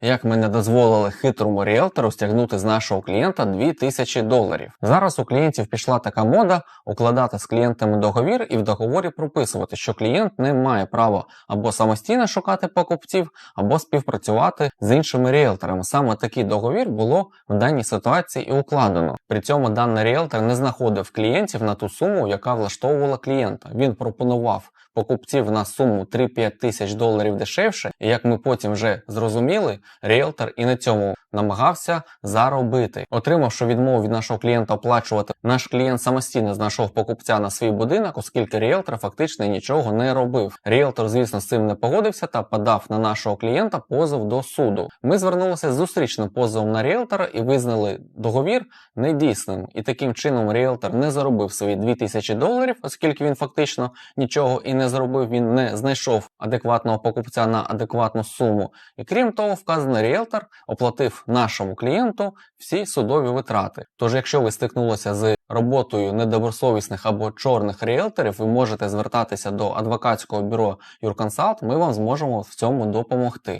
Як ми не дозволили хитрому ріелтору стягнути з нашого клієнта 2000 доларів. Зараз у клієнтів пішла така мода укладати з клієнтами договір і в договорі прописувати, що клієнт не має права або самостійно шукати покупців, або співпрацювати з іншими ріелторами. Саме такий договір було в даній ситуації і укладено. При цьому даний ріелтор не знаходив клієнтів на ту суму, яка влаштовувала клієнта. Він пропонував покупців на суму 3-5 тисяч доларів дешевше, і як ми потім вже зрозуміли, ріелтор і на цьому намагався заробити. Отримавши відмову від нашого клієнта оплачувати, наш клієнт самостійно знайшов покупця на свій будинок, оскільки ріелтор фактично нічого не робив. Ріелтор, звісно, з цим не погодився та подав на нашого клієнта позов до суду. Ми звернулися з зустрічним позовом на ріелтора і визнали договір недійсним. І таким чином ріелтор не заробив свої 2000 доларів, оскільки він фактично нічого і не зробив. Він не знайшов адекватного покупця на адекватну суму. І крім того, вказаний ріелтор оплатив нашому клієнту всі судові витрати. Тож, якщо ви стикнулися з роботою недобросовісних або чорних ріелторів, ви можете звертатися до адвокатського бюро Юрконсалт. Ми вам зможемо в цьому допомогти.